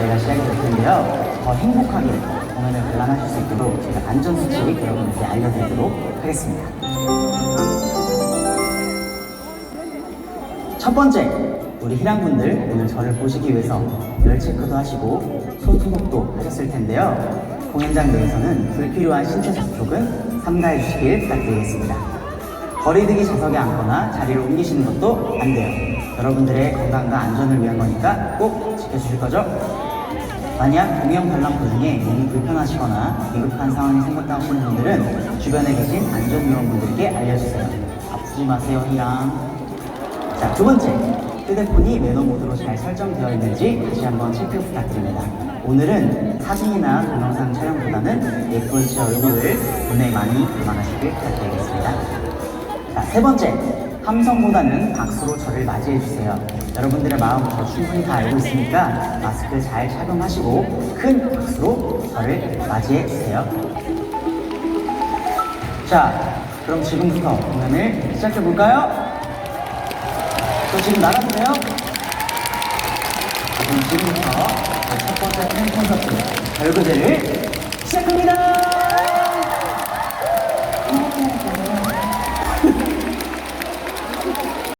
무대가 시작이 될 텐데요. 더 행복하게 공연을 관람하실 수 있도록 제가 안전수칙 여러분들께 알려드리도록 하겠습니다. 첫 번째, 우리 희랑분들 오늘 저를 보시기 위해서 열 체크도 하시고 손투목도 하셨을 텐데요. 공연장 내에서는 불필요한 신체 접촉은 삼가해 주시길 부탁드리겠습니다. 거리두기 좌석에 앉거나 자리를 옮기시는 것도 안 돼요. 여러분들의 건강과 안전을 위한 거니까 꼭 지켜주실 거죠? 만약 공연 관람 도중에 몸이 불편하시거나 위급한 상황이 생겼다 하시는 분들은 주변에 계신 안전요원분들께 알려주세요. 아프지 마세요, 희랑. 자, 두 번째. 휴대폰이 매너 모드로 잘 설정되어 있는지 다시 한번 체크 부탁드립니다. 오늘은 사진이나 동영상 촬영보다는 예쁜 제 얼굴을 눈에 많이 담아가시길 부탁드리겠습니다. 자, 세 번째. 함성보다는 박수로 저를 맞이해주세요. 여러분들의 마음 저 충분히 다 알고 있으니까 마스크 잘 착용하시고 큰 박수로 저를 맞이해주세요. 자, 그럼 지금부터 공연을 시작해볼까요? 저 지금 나가도 돼요? 그럼 지금부터 첫 번째 팬 콘서트 별그제를 시작합니다!